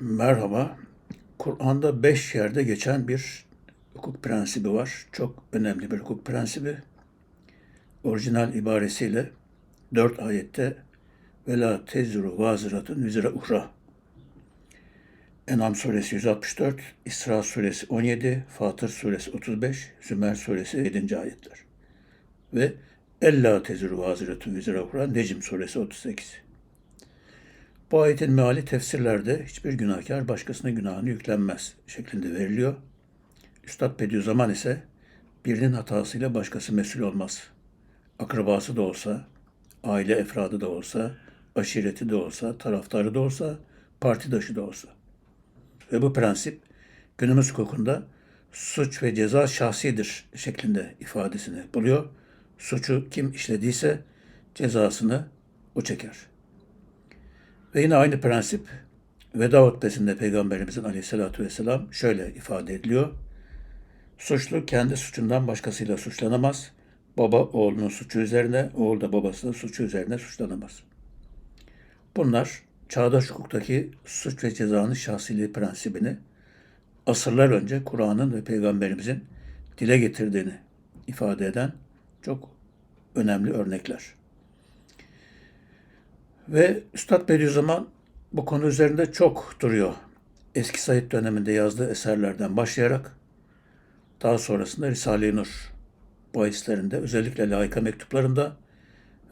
Merhaba. Kur'an'da beş yerde geçen bir hukuk prensibi var. Çok önemli bir hukuk prensibi. Orijinal ibaresiyle dört ayette ve la tezru vaziratun vizra uhra. Enam suresi 164, İsra suresi 17, Fatır suresi 35, Zümer suresi 7. ayetler. Ve Ella tezru vaziratun vizra uhra Necm suresi 38. Bu ayetin meali tefsirlerde hiçbir günahkar başkasına günahını yüklenmez şeklinde veriliyor. Üstad Bediüzzaman ise birinin hatasıyla başkası mesul olmaz. Akrabası da olsa, aile efradı da olsa, aşireti de olsa, taraftarı da olsa, partidaşı da olsa. Ve bu prensip günümüz hukukunda suç ve ceza şahsidir şeklinde ifadesini buluyor. Suçu kim işlediyse cezasını o çeker. Ve yine aynı prensip veda hutbesinde Peygamberimizin aleyhissalatü vesselam şöyle ifade ediliyor. Suçlu kendi suçundan başkasıyla suçlanamaz. Baba oğlunun suçu üzerine, oğul da babasının suçu üzerine suçlanamaz. Bunlar çağdaş hukuktaki suç ve cezanın şahsiliği prensibini asırlar önce Kur'an'ın ve Peygamberimizin dile getirdiğini ifade eden çok önemli örnekler. Ve Üstad Bediüzzaman bu konu üzerinde çok duruyor. Eski Said döneminde yazdığı eserlerden başlayarak daha sonrasında Risale-i Nur bahislerinde özellikle layıka mektuplarında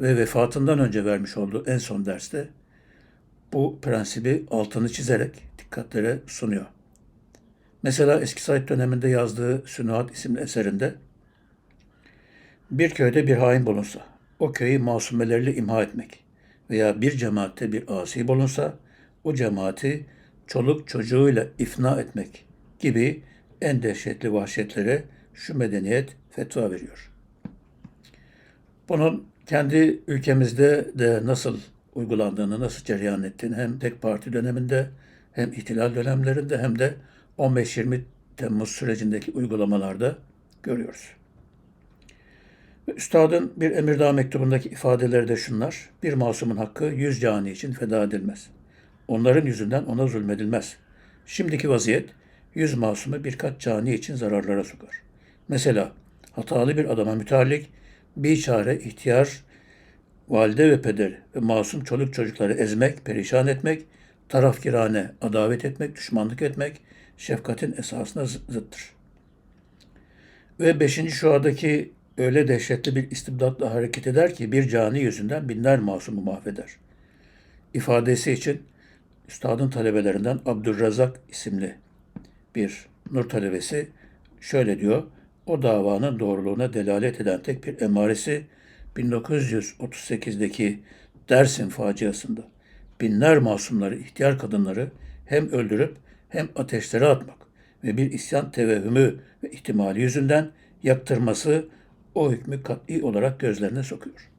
ve vefatından önce vermiş olduğu en son derste bu prensibi altını çizerek dikkatlere sunuyor. Mesela Eski Said döneminde yazdığı Sünuhat isimli eserinde bir köyde bir hain bulunsa, o köyü masumelerle imha etmek veya bir cemaatte bir asi bulunsa, o cemaati çoluk çocuğuyla ifna etmek gibi en dehşetli vahşetlere şu medeniyet fetva veriyor. Bunun kendi ülkemizde de nasıl uygulandığını, nasıl cereyan ettiğini hem tek parti döneminde hem ihtilal dönemlerinde hem de 15-20 Temmuz sürecindeki uygulamalarda görüyoruz. Üstadın bir Emirdağ mektubundaki ifadeleri de şunlar. Bir masumun hakkı yüz cani için feda edilmez. Onların yüzünden ona zulmedilmez. Şimdiki vaziyet yüz masumu birkaç cani için zararlara sokar. Mesela hatalı bir adama müteallik bir çare ihtiyar valide ve pederi ve masum çoluk çocukları ezmek, perişan etmek, tarafkirane adavet etmek, düşmanlık etmek şefkatin esasına zıttır. Ve beşinci şuadaki öyle dehşetli bir istibdatla hareket eder ki bir cani yüzünden binler masumu mahveder. İfadesi için üstadın talebelerinden Abdülrazak isimli bir nur talebesi şöyle diyor. O davanın doğruluğuna delalet eden tek bir emaresi 1938'deki Dersim faciasında binler masumları, ihtiyar kadınları hem öldürüp hem ateşlere atmak ve bir isyan tevehümü ve ihtimali yüzünden yaktırması o hükmü kat'i olarak gözlerine sokuyor.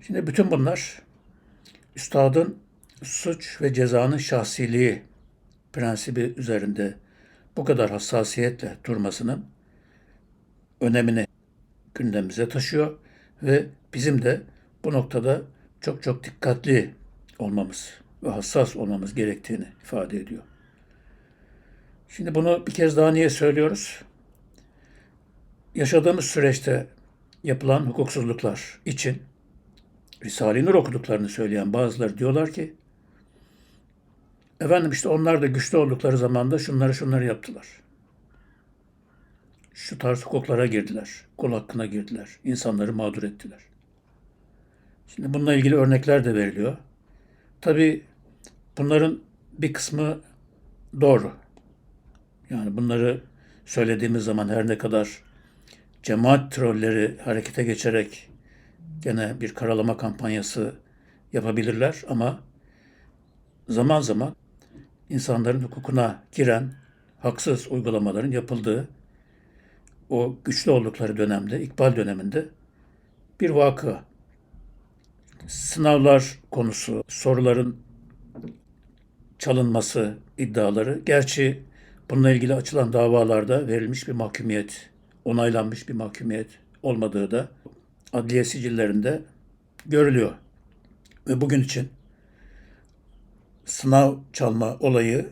Şimdi bütün bunlar üstadın suç ve cezanın şahsiliği prensibi üzerinde bu kadar hassasiyetle durmasının önemini gündemimize taşıyor ve bizim de bu noktada çok çok dikkatli olmamız ve hassas olmamız gerektiğini ifade ediyor. Şimdi bunu bir kez daha niye söylüyoruz? Yaşadığımız süreçte yapılan hukuksuzluklar için Risale-i Nur okuduklarını söyleyen bazıları diyorlar ki efendim işte onlar da güçlü oldukları zamanda şunları şunları yaptılar. Şu tarz hukuklara girdiler. Kul hakkına girdiler. insanları mağdur ettiler. Şimdi bununla ilgili örnekler de veriliyor. Tabi bunların bir kısmı doğru. Yani bunları söylediğimiz zaman her ne kadar cemaat trolleri harekete geçerek gene bir karalama kampanyası yapabilirler ama zaman zaman insanların hukukuna giren haksız uygulamaların yapıldığı o güçlü oldukları dönemde, ikbal döneminde bir vakı. Sınavlar konusu, soruların çalınması iddiaları. Gerçi bununla ilgili açılan davalarda verilmiş bir mahkumiyet, onaylanmış bir mahkumiyet olmadığı da adliye sicillerinde görülüyor. Ve bugün için sınav çalma olayı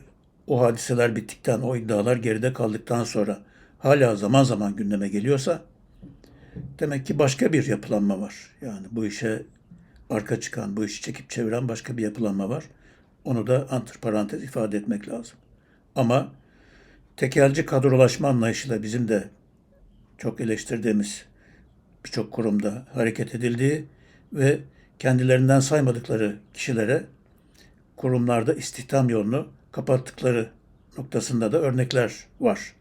o hadiseler bittikten, o iddialar geride kaldıktan sonra hala zaman zaman gündeme geliyorsa demek ki başka bir yapılanma var. Yani bu işe arka çıkan, bu işi çekip çeviren başka bir yapılanma var. Onu da antiparantez ifade etmek lazım. Ama tekelci kadrolaşma anlayışıyla bizim de çok eleştirdiğimiz birçok kurumda hareket edildiği ve kendilerinden saymadıkları kişilere kurumlarda istihdam yolunu kapattıkları noktasında da örnekler var.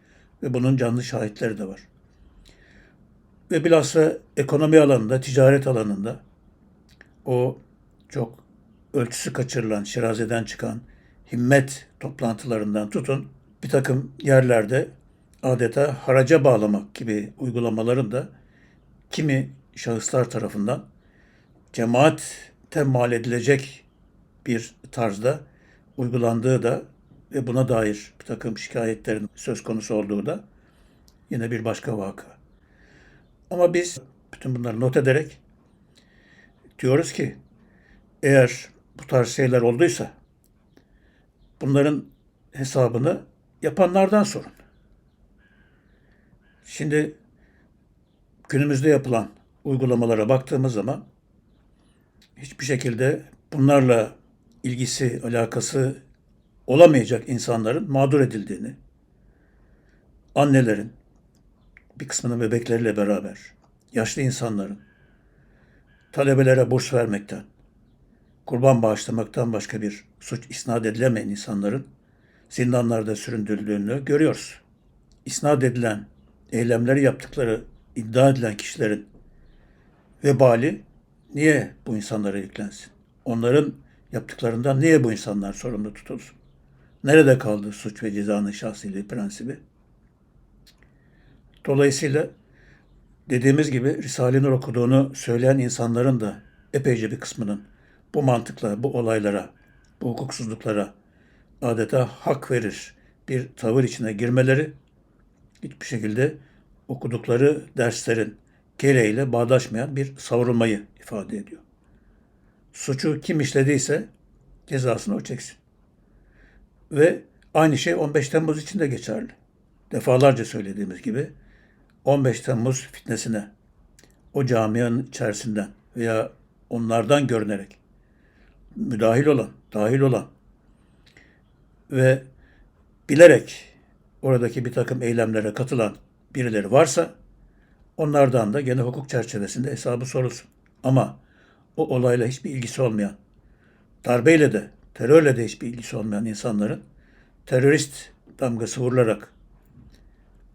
Ve bunun canlı şahitleri de var. Ve bilhassa ekonomi alanında, ticaret alanında o çok ölçüsü kaçırılan, şirazeden çıkan himmet toplantılarından tutun bir takım yerlerde adeta haraca bağlamak gibi uygulamaların da kimi şahıslar tarafından cemaate mal edilecek bir tarzda uygulandığı da ve buna dair bir takım şikayetlerin söz konusu olduğu da yine bir başka vaka. Ama biz bütün bunları not ederek diyoruz ki eğer bu tarz şeyler olduysa bunların hesabını yapanlardan sorun. Şimdi günümüzde yapılan uygulamalara baktığımız zaman hiçbir şekilde bunlarla ilgisi, alakası olamayacak insanların mağdur edildiğini, annelerin, bir kısmının bebekleriyle beraber, yaşlı insanların, talebelere burs vermekten, kurban bağışlamaktan başka bir suç isnat edilemeyen insanların zindanlarda süründürüldüğünü görüyoruz. İsnat edilen, eylemleri yaptıkları iddia edilen kişilerin vebali niye bu insanlara yüklensin? Onların yaptıklarından niye bu insanlar sorumlu tutulsun? Nerede kaldı suç ve cezanın şahsiliği prensibi? Dolayısıyla dediğimiz gibi Risale-i Nur okuduğunu söyleyen insanların da epeyce bir kısmının bu mantıkla, bu olaylara, bu hukuksuzluklara adeta hak verir bir tavır içine girmeleri hiçbir şekilde okudukları derslerin gereğiyle bağdaşmayan bir savrulmayı ifade ediyor. Suçu kim işlediyse cezasını o çeksin. Ve aynı şey 15 Temmuz için de geçerli. Defalarca söylediğimiz gibi 15 Temmuz fitnesine o camianın içerisinden veya onlardan görünerek müdahil olan, dahil olan ve bilerek oradaki bir takım eylemlere katılan birileri varsa onlardan da gene hukuk çerçevesinde hesabı sorulsun. Ama o olayla hiçbir ilgisi olmayan, darbeyle de, terörle de hiçbir ilgisi olmayan insanların terörist damgası vurularak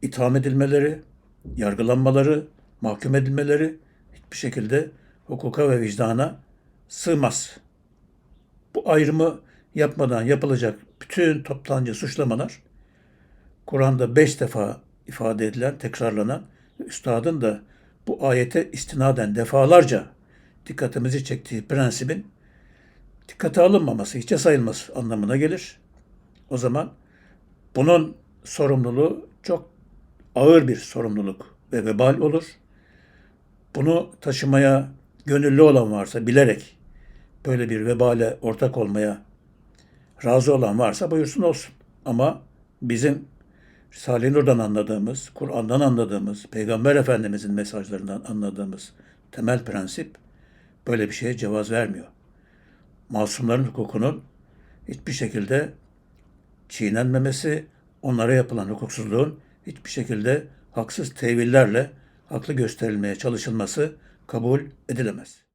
itham edilmeleri, yargılanmaları, mahkum edilmeleri hiçbir şekilde hukuka ve vicdana sığmaz. Bu ayrımı yapmadan yapılacak bütün toptancı suçlamalar Kur'an'da beş defa ifade edilen, tekrarlanan üstadın da bu ayete istinaden defalarca dikkatimizi çektiği prensibin dikkate alınmaması, hiçe sayılması anlamına gelir. O zaman bunun sorumluluğu çok ağır bir sorumluluk ve vebal olur. Bunu taşımaya gönüllü olan varsa bilerek böyle bir vebale ortak olmaya razı olan varsa buyursun olsun. Ama bizim Risale-i Nur'dan anladığımız, Kur'an'dan anladığımız, Peygamber Efendimizin mesajlarından anladığımız temel prensip böyle bir şeye cevaz vermiyor. Masumların hukukunun hiçbir şekilde çiğnenmemesi, onlara yapılan hukuksuzluğun hiçbir şekilde haksız tevillerle haklı gösterilmeye çalışılması kabul edilemez.